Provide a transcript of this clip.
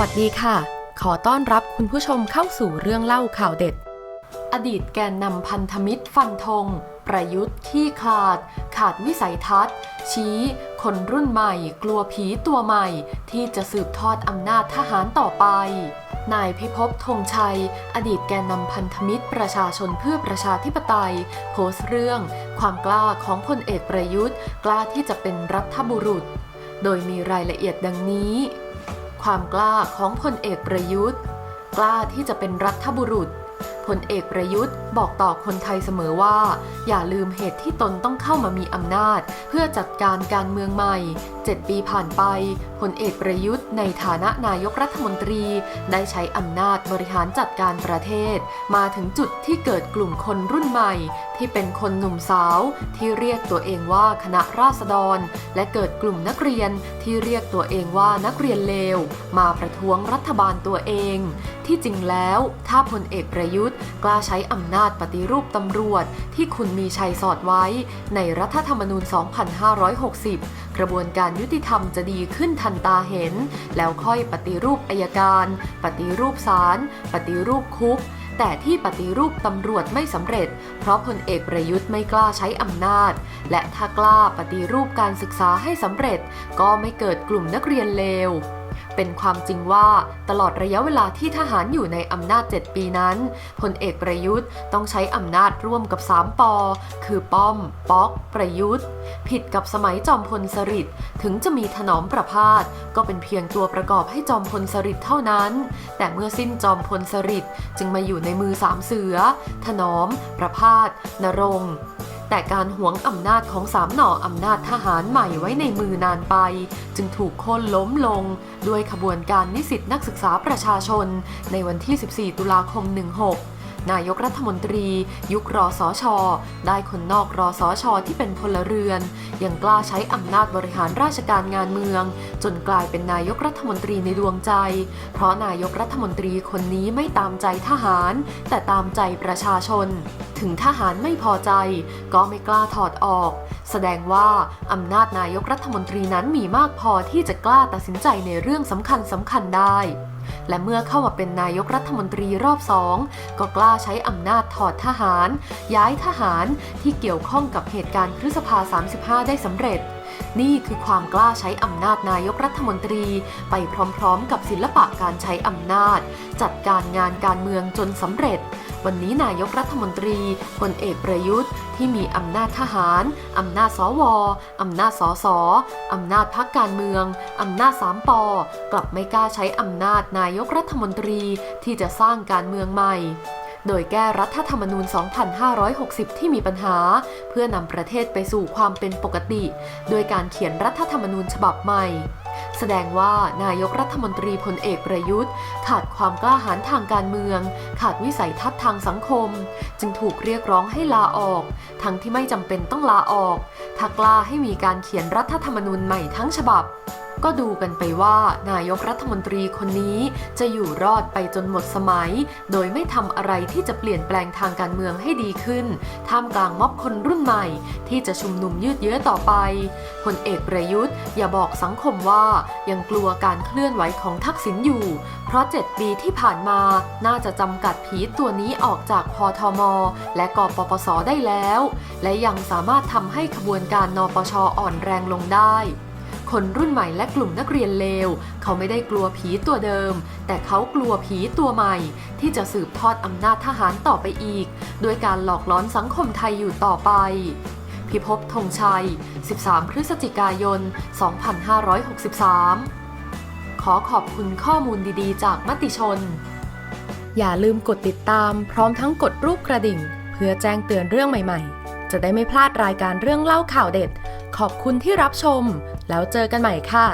วัสดีค่ะ ขอต้อนรับคุณผู้ชมเข้าสู่เรื่องเล่าข่าวเด็ด อดีตแกนนำพันธมิตรฟันธง ประยุทธ์ขี้ขลาด ขาดวิสัยทัศน์ ชี้ คนรุ่นใหม่กลัวผีตัวใหม่ ที่จะสืบทอดอำนาจทหารต่อไป นายพิภพธงชัย อดีตแกนนำพันธมิตรประชาชนเพื่อประชาธิปไตย โพสต์เรื่อง ความกล้าของพลเอกประยุทธ์ กล้าที่จะเป็นรัฐบุรุษ โดยมีรายละเอียดดังนี้ ความกล้าของพลเอกประยุทธ์ กล้าที่จะเป็นรัฐบุรุษ พลเอกประยุทธ์บอกต่อคนไทยเสมอว่า อย่าลืมเหตุที่ตนต้องเข้ามามีอำนาจ เพื่อจัดการการเมืองใหม่ 7 ปีผ่านไปพลเอกประยุทธ์ในฐานะนายกรัฐมนตรี ได้ใช้อำนาจบริหารจัดการประเทศ มาถึงจุดที่เกิดกลุ่มคนรุ่นใหม่ ที่เป็นคนหนุ่มสาว ที่เรียกตัวเองว่าคณะราษฎร และเกิดกลุ่มนักเรียนที่เรียกตัวเองว่านักเรียนเลว มาประท้วงรัฐบาลตัวเอง ที่จริงแล้วถ้าพลเอกประยุทธ์กล้าใช้อำนาจปฏิรูปตำรวจ ที่คุณมีชัยสอดไว้ ในรัฐธรรมนูญ 2560 กระบวนการยุติธรรมจะดีขึ้นทันตาเห็น แล้วค่อยปฏิรูปอายการ ปฏิรูปศาลปฏิรูปคุกแต่ที่ปฏิรูปตำรวจไม่สำเร็จ เพราะพลเอกประยุทธ์ไม่กล้าใช้อำนาจ และถ้ากล้าปฏิรูปการศึกษาให้สำเร็จ ก็ไม่เกิดกลุ่มนักเรียนเลว เป็นความจริงว่าตลอดระยะเวลาที่ทหารอยู่ในอำนาจ 7 ปีนั้นพลเอกประยุทธ์ต้องใช้อำนาจร่วมกับ 3 ปอ คือป้อม ป๊อก ประยุทธ์ ผิดกับสมัยจอมพลสฤษดิ์ถึงจะมีถนอมประพาสก็เป็นเพียงตัวประกอบให้จอมพลสฤษดิ์เท่านั้น แต่เมื่อสิ้นจอมพลสฤษดิ์จึงมาอยู่ในมือสามเสือ ถนอม ประพาสนรง แต่การหวงอำนาจของสามหน่ออำนาจทหารใหม่ไว้ในมือนานไป จึงถูกโค่นล้มลง ด้วยขบวนการนิสิตนักศึกษาประชาชน ในวันที่ 14 ตุลาคม 16 นายกรัฐมนตรี ยุครอสอชอได้คนนอกรอสอชอที่เป็นพลเรือน ยังกล้าใช้อำนาจบริหารราชการงานเมือง จนกลายเป็นนายกรัฐมนตรีในดวงใจ เพราะนายกรัฐมนตรีคนนี้ไม่ตามใจทหาร แต่ตามใจประชาชน ถึงทหารไม่พอใจ ก็ไม่กล้าถอดออก แสดงว่าอำนาจนายกรัฐมนตรีนั้นมีมากพอที่จะกล้าตัดสินใจในเรื่องสำคัญสำคัญได้ และเมื่อเข้ามาเป็นนายกรัฐมนตรีรอบสองก็กล้าใช้อำนาจถอดทหาร ย้ายทหารที่เกี่ยวข้องกับเหตุการณ์พฤษภา 35 ได้สำเร็จ นี่คือความกล้าใช้อำนาจนายกรัฐมนตรี ไปพร้อมๆ กับศิลปะการใช้อำนาจ จัดการงานการเมืองจนสำเร็จ วันนี้นายกรัฐมนตรีพลเอกประยุทธ์ ที่มีอำนาจทหาร อำนาจสวอำนาจสสอำนาจพักการเมืองอำนาจสามปอกลับไม่กล้าใช้อำนาจนายกรัฐมนตรีที่จะสร้างการเมืองใหม่ โดยแก้รัฐธรรมนูญ 2560 ที่มีปัญหา เพื่อนำประเทศไปสู่ความเป็นปกติ โดยการเขียนรัฐธรรมนูญฉบับใหม่ แสดงว่านายกรัฐมนตรีพลเอกประยุทธ์ ขาดความกล้าหาญทางการเมือง ขาดวิสัยทัศน์ทางสังคม จึงถูกเรียกร้องให้ลาออก ทั้งที่ไม่จำเป็นต้องลาออกถ้ากล้าให้มีการเขียนรัฐธรรมนูญใหม่ทั้งฉบับ ก็ดูกันไปว่านายกรัฐมนตรีคนนี้จะอยู่รอดไปจนหมดสมัย โดยไม่ทำอะไรที่จะเปลี่ยนแปลงทางการเมืองให้ดีขึ้น ท่ามกลางม็อบคนรุ่นใหม่ ที่จะชุมนุมยืดเยื้อต่อไปพลเอกประยุทธ์อย่าบอกสังคมว่ายังกลัวการเคลื่อนไหวของทักษิณอยู่ เพราะ 7 ปีที่ผ่านมาน่าจะจำกัดผีตัวนี้ออกจากพอทมและกปปสได้แล้ว และยังสามารถทำให้ขบวนการนปชอ่อนแรงลงได้ คนรุ่นใหม่และกลุ่มนักเรียนเลว เขาไม่ได้กลัวผีตัวเดิม แต่เขากลัวผีตัวใหม่ ที่จะสืบทอดอำนาจทหารต่อไปอีก ด้วยการหลอกล้อนสังคมไทยอยู่ต่อไป พิภพธงชัย 13 พฤศจิกายน 2563 ขอขอบคุณข้อมูลดีๆ จากมติชน อย่าลืมกดติดตามพร้อมทั้งกดรูปกระดิ่ง เพื่อแจ้งเตือนเรื่องใหม่ ๆ จะได้ไม่พลาดรายการเรื่องเล่าข่าวเด็ดขอบคุณที่รับชม แล้วเจอกันใหม่ค่ะ